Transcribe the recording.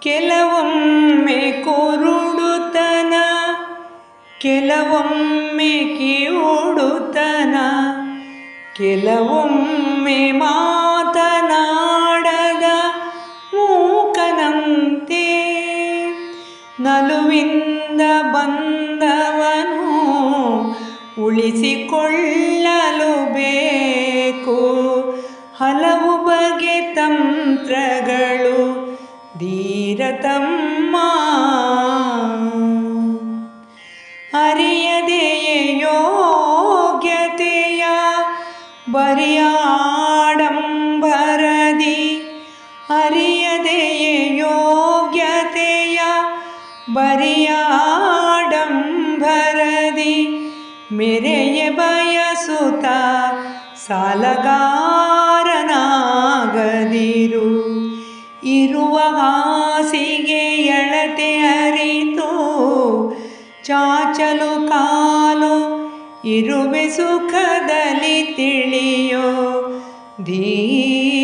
ಕೆಲವೊಮ್ಮೆ ಕುರುಡುತನ ಕೆಲವೊಮ್ಮೆ ಕಿವುಡುತನ ಕೆಲವೊಮ್ಮೆ ಮಾತನಾಡದ ಮೂಕನಂತೆ. ನಲುವಿಂದ ಬಂದವನು ಉಳಿಸಿಕೊಳ್ಳಲು ಬೇಕು. ಹಲವು ಬಗೆ ತಂತ್ರಗಳು धीरतं मा हरियदे योग्यतेया बर्याडं भरदि हरियदे योग्यतया बर्याडं भरदि मेरे ये भाया ಇರುವ ಹಾಸಿಗೆ ಎಳತೆ ಅರಿತು ಚಾಚಲು ಕಾಲು ಇರುವೆ ಸುಖದಲ್ಲಿ ತಿಳಿಯೋ ಧೀರತಮ್ಮ